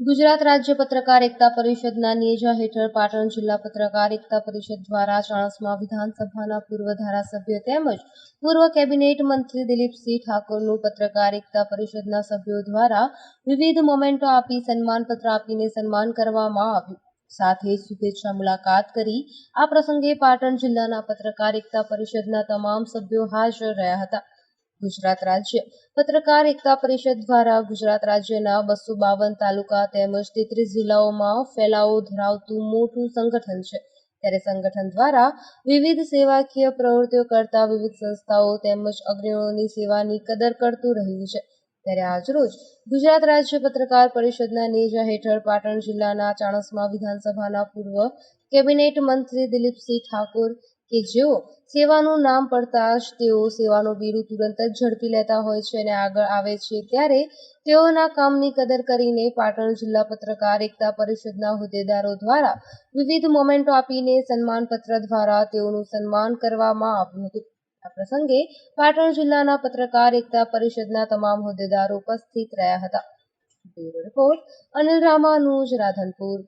ગુજરાત રાજ્ય પત્રકાર એકતા પરિષદના નેજા હેઠળ પાટણ જિલ્લા પત્રકાર એકતા પરિષદ દ્વારા ચાણસ્મા વિધાનસભાના પૂર્વ ધારાસભ્ય તેમજ પૂર્વ કેબિનેટ મંત્રી દિલીપસિંહ ઠાકોરનું પત્રકાર એકતા પરિષદના સભ્યો દ્વારા વિવિધ મોમેન્ટો આપી સન્માનપત્ર આપીને સન્માન કરવામાં આવ્યું. સાથે શુભેચ્છા મુલાકાત કરી આ પ્રસંગે પાટણ જિલ્લાના પત્રકાર એકતા પરિષદના તમામ સભ્યો હાજર રહ્યા હતા. ગુજરાત રાજ્ય પત્રકાર એકતા પરિષદ દ્વારા ગુજરાત રાજ્યના બસો બાવન તાલુકા તેમજ તેત્રીસ જિલ્લાઓમાં ફેલાવો ધરાવતું મોટું સંગઠન છે. ત્યારે સંગઠન દ્વારા વિવિધ સેવાકીય પ્રવૃત્તિઓ કરતા વિવિધ સંસ્થાઓ તેમજ અગ્રણીઓની સેવાની કદર કરતું રહ્યું છે. ત્યારે આજરોજ ગુજરાત રાજ્ય પત્રકાર પરિષદના નેજા હેઠળ પાટણ જિલ્લાના ચાણસ્મા વિધાનસભાના પૂર્વ કેબિનેટ મંત્રી દિલીપસિંહ ઠાકોર કે જેઓ સેવાનું નામ પડતા જ તેઓ સેવાનું બીડું તુરંત જ ઝડપી લેતા હોય છે અને આગળ આવે છે ત્યારે તેઓના કામની કદર કરીને પાટણ જિલ્લા પત્રકાર એકતા પરિષદના હોદ્દેદારો દ્વારા વિવિધ મોમેન્ટો આપીને સન્માનપત્ર દ્વારા તેઓનું સન્માન કરવામાં આવ્યું હતું. આ પ્રસંગે પાટણ જિલ્લાના પત્રકાર એકતા પરિષદના તમામ હોદ્દેદારો ઉપસ્થિત રહ્યા હતા. Bureau report Anil Ramanuj, Radhanpur.